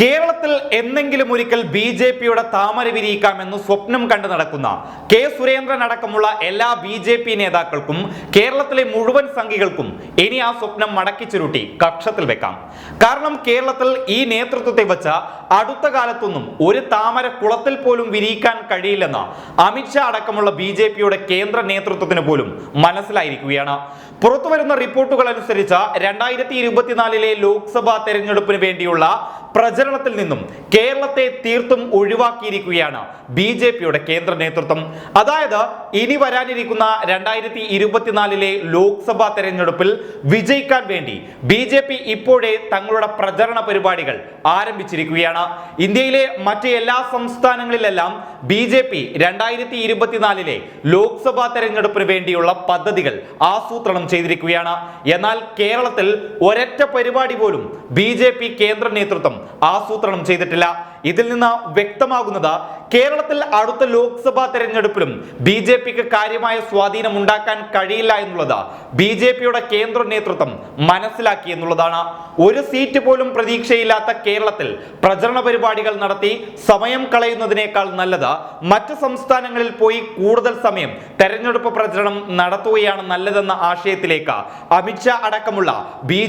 കേരളത്തിൽ എന്നെങ്കിലും ഒരിക്കൽ ബി ജെ പിയുടെ താമര വിരിയിക്കാമെന്ന് സ്വപ്നം കണ്ടു നടക്കുന്ന കെ സുരേന്ദ്രൻ അടക്കമുള്ള എല്ലാ ബി ജെ പി നേതാക്കൾക്കും കേരളത്തിലെ മുഴുവൻ സംഘികൾക്കും ഇനി ആ സ്വപ്നം മടക്കി ചുരുട്ടി കക്ഷത്തിൽ വെക്കാം. കാരണം കേരളത്തിൽ ഈ നേതൃത്വത്തെ വച്ച അടുത്ത കാലത്തൊന്നും ഒരു താമര കുളത്തിൽ പോലും വിരിയിക്കാൻ കഴിയില്ലെന്ന് അമിത്ഷാ അടക്കമുള്ള ബി ജെ പിയുടെ കേന്ദ്ര നേതൃത്വത്തിന് പോലും മനസ്സിലായിരിക്കുകയാണ്. പുറത്തുവരുന്ന റിപ്പോർട്ടുകൾ അനുസരിച്ച് രണ്ടായിരത്തി ഇരുപത്തിനാലിലെ ലോക്സഭാ തെരഞ്ഞെടുപ്പിന് വേണ്ടിയുള്ള പ്രചരണത്തിൽ നിന്നും കേരളത്തെ തീർത്തും ഒഴിവാക്കിയിരിക്കുകയാണ് ബി ജെ പിയുടെ കേന്ദ്ര നേതൃത്വം. അതായത് ഇനി വരാനിരിക്കുന്ന രണ്ടായിരത്തി ഇരുപത്തിനാലിലെ ലോക്സഭാ തെരഞ്ഞെടുപ്പിൽ വിജയിക്കാൻ വേണ്ടി ബി ജെ പി ഇപ്പോഴേ തങ്ങളുടെ പ്രചരണ പരിപാടികൾ ആരംഭിച്ചിരിക്കുകയാണ്. ഇന്ത്യയിലെ മറ്റ് എല്ലാ സംസ്ഥാനങ്ങളിലെല്ലാം ബി ജെ പി രണ്ടായിരത്തി ഇരുപത്തിനാലിലെ ലോക്സഭാ തെരഞ്ഞെടുപ്പിന് വേണ്ടിയുള്ള പദ്ധതികൾ ആസൂത്രണം ചെയ്തിരിക്കുകയാണ്. എന്നാൽ കേരളത്തിൽ ഒരൊറ്റ പരിപാടി പോലും ബി കേന്ദ്ര നേതൃത്വം ആസൂത്രണം ചെയ്തിട്ടില്ല. ഇതിൽ നിന്ന് വ്യക്തമാകുന്നത് കേരളത്തിൽ അടുത്ത ലോക്സഭാ തെരഞ്ഞെടുപ്പിലും ബി ജെ പിക്ക് കാര്യമായ സ്വാധീനം ഉണ്ടാക്കാൻ കഴിയില്ല എന്നുള്ളത് ബി ജെ പിയുടെ കേന്ദ്ര നേതൃത്വം മനസ്സിലാക്കി എന്നുള്ളതാണ്. ഒരു സീറ്റ് പോലും പ്രതീക്ഷയില്ലാത്ത കേരളത്തിൽ പ്രചരണ പരിപാടികൾ നടത്തി സമയം കളയുന്നതിനേക്കാൾ നല്ലത് മറ്റ് സംസ്ഥാനങ്ങളിൽ പോയി കൂടുതൽ സമയം തെരഞ്ഞെടുപ്പ് പ്രചരണം നടത്തുകയാണ് നല്ലതെന്ന ആശയത്തിലേക്ക് അമിത്ഷാ അടക്കമുള്ള ബി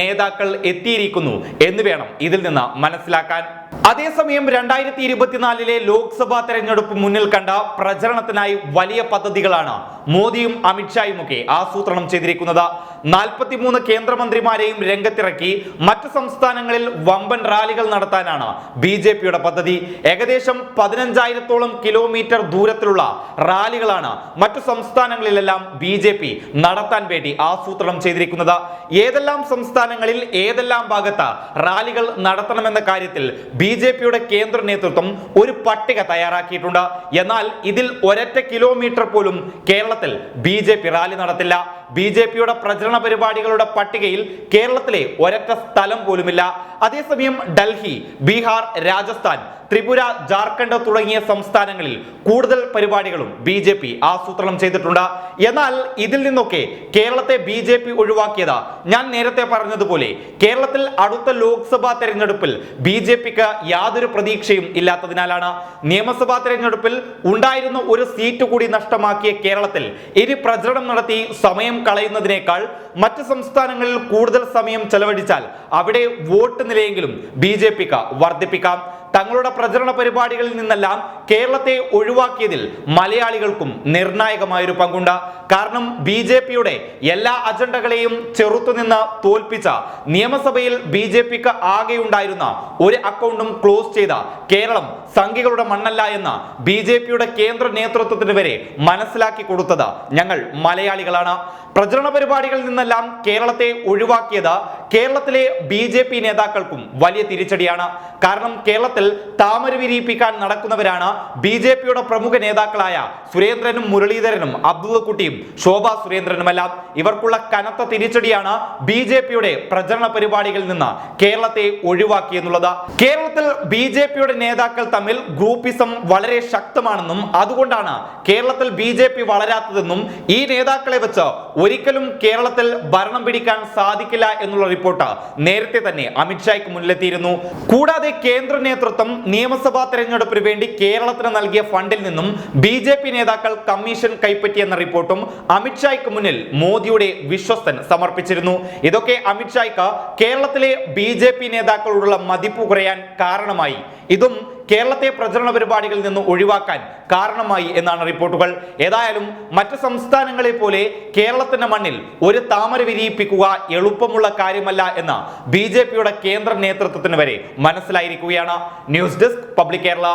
നേതാക്കൾ എത്തിയിരിക്കുന്നു എന്ന് വേണം ഇതിൽ നിന്ന് മനസ്സിലാക്കാൻ. അതേസമയം രണ്ടായിരത്തി ഇരുപത്തിനാലിലെ ലോക്സഭാ തെരഞ്ഞെടുപ്പ് മുന്നിൽ കണ്ട പ്രചരണത്തിനായി വലിയ പദ്ധതികളാണ് മോദിയും അമിത്ഷായും ഒക്കെ ആസൂത്രണം ചെയ്തിരിക്കുന്നത്. നാൽപ്പത്തിമൂന്ന് കേന്ദ്രമന്ത്രിമാരെയും രംഗത്തിറക്കി മറ്റ് സംസ്ഥാനങ്ങളിൽ വമ്പൻ റാലികൾ നടത്താനാണ് ബി ജെ പിയുടെ പദ്ധതി. ഏകദേശം പതിനഞ്ചായിരത്തോളം കിലോമീറ്റർ ദൂരത്തിലുള്ള റാലികളാണ് മറ്റു സംസ്ഥാനങ്ങളിലെല്ലാം ബി ജെ പി നടത്താൻ വേണ്ടി ആസൂത്രണം ചെയ്തിരിക്കുന്നത്. ഏതെല്ലാം സംസ്ഥാനങ്ങളിൽ ഏതെല്ലാം ഭാഗത്ത് റാലികൾ നടത്തണമെന്ന കാര്യത്തിൽ ബി ജെ പിയുടെ കേന്ദ്ര നേതൃത്വം ഒരു പട്ടിക തയ്യാറാക്കിയിട്ടുണ്ട്. എന്നാൽ ഇതിൽ ഒരറ്റ കിലോമീറ്റർ പോലും കേരളത്തിൽ ബി റാലി നടത്തില്ല. ബി ജെ പിയുടെ പ്രചരണ പരിപാടികളുടെ പട്ടികയിൽ കേരളത്തിലെ ഒരൊറ്റ സ്ഥലം പോലുമില്ല. അതേസമയം ഡൽഹി ബീഹാർ രാജസ്ഥാൻ ത്രിപുര ജാർഖണ്ഡ് തുടങ്ങിയ സംസ്ഥാനങ്ങളിൽ കൂടുതൽ പരിപാടികളും ബി ജെ പി ആസൂത്രണം ചെയ്തിട്ടുണ്ട്. എന്നാൽ ഇതിൽ നിന്നൊക്കെ കേരളത്തെ ബി ജെ പി ഒഴിവാക്കിയത് ഞാൻ നേരത്തെ പറഞ്ഞതുപോലെ കേരളത്തിൽ അടുത്ത ലോക്സഭാ തെരഞ്ഞെടുപ്പിൽ ബി ജെ പിക്ക് യാതൊരു പ്രതീക്ഷയും ഇല്ലാത്തതിനാലാണ്. നിയമസഭാ തെരഞ്ഞെടുപ്പിൽ ഉണ്ടായിരുന്ന ഒരു സീറ്റ് കൂടി നഷ്ടമാക്കിയ കേരളത്തിൽ ഇനി പ്രചരണം നടത്തി സമയം കളയുന്നതിനേക്കാൾ മറ്റ് സംസ്ഥാനങ്ങളിൽ കൂടുതൽ സമയം ചെലവഴിച്ചാൽ അവിടെ വോട്ട് നിലയെങ്കിലും ബി ജെ പിക്ക് വർദ്ധിപ്പിക്കാം. തങ്ങളുടെ പ്രചരണ പരിപാടികളിൽ നിന്നെല്ലാം കേരളത്തെ ഒഴിവാക്കിയതിൽ മലയാളികൾക്കും നിർണായകമായൊരു പങ്കുണ്ട്. കാരണം ബി ജെ പിയുടെ എല്ലാ അജണ്ടകളെയും ചെറുത്തുനിന്ന് തോൽപ്പിച്ച നിയമസഭയിൽ ബി ജെ പിക്ക് ആകെയുണ്ടായിരുന്ന ഒരു അക്കൗണ്ടും ക്ലോസ് ചെയ്ത കേരളം സംഘികളുടെ മണ്ണല്ല എന്ന് ബി ജെ പിയുടെ കേന്ദ്ര നേതൃത്വത്തിന് വരെ മനസ്സിലാക്കി കൊടുത്തത് ഞങ്ങൾ മലയാളികളാണ്. പ്രചരണ പരിപാടികളിൽ നിന്നെല്ലാം കേരളത്തെ ഒഴിവാക്കിയത് കേരളത്തിലെ ബി ജെ പി നേതാക്കൾക്കും വലിയ തിരിച്ചടിയാണ്. കാരണം കേരളത്തിൽ താമര വിരിയിപ്പിക്കാൻ നടക്കുന്നവരാണ് ബി ജെ പിയുടെ പ്രമുഖ നേതാക്കളായ സുരേന്ദ്രനും മുരളീധരനും അബ്ദുള്ളക്കുട്ടിയും ശോഭ സുരേന്ദ്രനുമെല്ലാം. ഇവർക്കുള്ള കനത്ത തിരിച്ചടിയാണ് ബി ജെ പിയുടെ പ്രചരണ പരിപാടികളിൽ നിന്ന് കേരളത്തെ ഒഴിവാക്കി എന്നുള്ളത്. കേരളത്തിൽ ബി ജെ പിയുടെ നേതാക്കൾ തമ്മിൽ ഗ്രൂപ്പിസം വളരെ ശക്തമാണെന്നും അതുകൊണ്ടാണ് കേരളത്തിൽ ബി ജെ പി വളരാത്തതെന്നും ഈ നേതാക്കളെ വെച്ച് ഒരിക്കലും കേരളത്തിൽ ഭരണം പിടിക്കാൻ സാധിക്കില്ല എന്നുള്ള റിപ്പോർട്ട്. നേരത്തെ തന്നെ അമിത്ഷായ്ക്ക് മുന്നിലെത്തിയിരുന്നു. കൂടാതെ കേന്ദ്ര നേതൃത്വം നിയമസഭാ തെരഞ്ഞെടുപ്പിന് വേണ്ടി കേരളത്തിന് നൽകിയ ഫണ്ടിൽ നിന്നും ബി നേതാക്കൾ കമ്മീഷൻ കൈപ്പറ്റിയെന്ന റിപ്പോർട്ടും അമിത്ഷായ്ക്ക് മുന്നിൽ മോദിയുടെ വിശ്വസ്തൻ സമർപ്പിച്ചിരുന്നു. ഇതൊക്കെ അമിത്ഷായ്ക്ക് കേരളത്തിലെ ബി നേതാക്കളോടുള്ള മതിപ്പ് കുറയാൻ കാരണമായി. ഇതും കേരളത്തെ പ്രചരണ പരിപാടികളിൽ നിന്ന് ഒഴിവാക്കാൻ കാരണമായി എന്നാണ് റിപ്പോർട്ടുകൾ. ഏതായാലും മറ്റ് സംസ്ഥാനങ്ങളെ പോലെ കേരളത്തിന്റെ മണ്ണിൽ ഒരു താമര വിരിയിപ്പിക്കുക എളുപ്പമുള്ള കാര്യമല്ല എന്ന് ബി കേന്ദ്ര നേതൃത്വത്തിന് വരെ മനസ്സിലായിരിക്കുകയാണ്. News desk public Kerala.